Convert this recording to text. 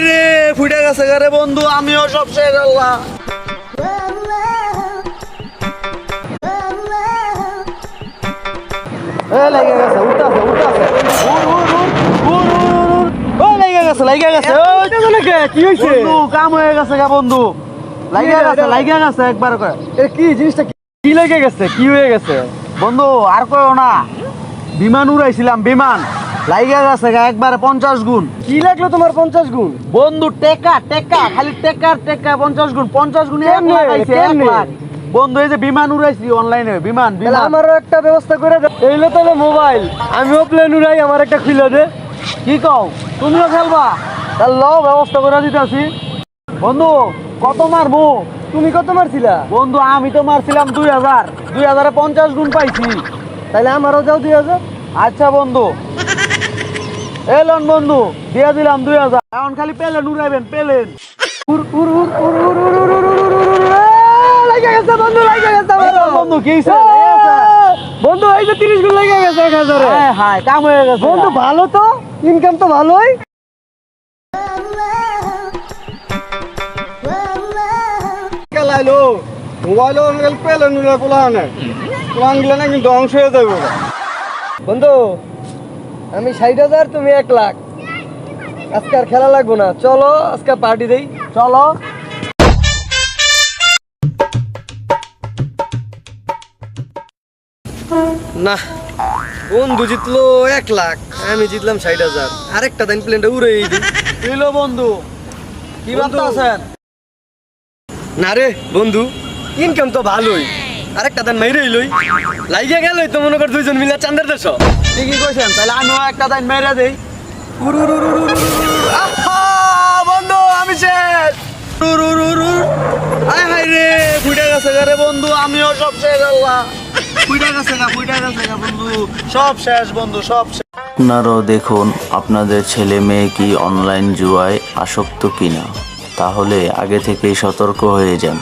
রে ফুটে গেছে বন্ধু আমিও সব শেষ আল্লাহ। এ গেছে উঠাছে উঠাছে। উর উর উর উর উর উর ও লেগে গেছে লেগে গেছে কি হয়েছে কাম হয়ে গেছে গা বন্ধু। গেছে গেছে একবার করে। কি জিনিসটা কি- কি লেগে গেছে কি হয়ে গেছে? বন্ধু আর কয়ও না। বিমান উড়াইছিলাম বিমান। লাগিয়ে গেছে একবারে পঞ্চাশ গুণ। কি লাগল তোমার পঞ্চাশ গুণ? বন্ধু টেকা টেকা খালি টেকার টেকা পঞ্চাশ গুণ পঞ্চাশ গুণ এক? লাখ আইছে, এক লাখ। বন্ধু এই যে বিমান উড়াইছি অনলাইনে বিমান আমারও একটা ব্যবস্থা করে দে এইলো তাহলে মোবাইল আমিও প্লেন উড়াই আমার একটা খুলে দে। কি কও? তুমিও খেলবা তাহলে লও ব্যবস্থা করে দিতেছি। বন্ধু কত মারবো? তুমি কত মারছিলা? বন্ধু আমি তো মারছিলাম দুই হাজার। দুই হাজারে পঞ্চাশ গুণ পাইছি। তাহলে আমারও যাও দুই হাজার। আচ্ছা বন্ধু। এলন বন্ধু দিয়ে দিলাম দুই হাজার এখন খালি পেলেন উড়াইবেন পেলেন বন্ধু কি বন্ধু এই যে তিরিশগুলো লেগে গেছে এক হাজারে হ্যাঁ কাম হয়ে গেছে বন্ধু ভালো তো ইনকাম তো ভালোই লাইলো মোবাইল পেলেন পোলাহানে পোলাহান গেলে না কিন্তু অংশ হয়ে যাবে বন্ধু আমি ষাট হাজার তুমি এক লাখ। আজকে আর খেলা লাগবো না। চলো আজকে পার্টি দেই। চলো। না বন্ধু জিতলো এক লাখ। আমি জিতলাম ষাট হাজার। আরেকটা দিন প্লেনটা উড়ে দিলো বন্ধু কি বন্ধু। আছেন না রে বন্ধু ইনকাম তো ভালোই। আরেকটা দিন মাইরেই লই। লাইগে গেলই তো মনে কর দুইজন মিলে চান্দের দেশ। ঠিকই কইছেন তাহলে আমিও একটা দাইন মেরে দেই। আহা, বন্ধু আমি শেষ। রে গেছে রে বন্ধু আমিও সব শেষ আল্লাহ। গেছে গেছে বন্ধু সব শেষ বন্ধু সব শেষ। আপনারাও দেখুন আপনাদের ছেলে মেয়ে কি অনলাইন জুয়ায় আসক্ত কিনা। তাহলে আগে থেকেই সতর্ক হয়ে যান।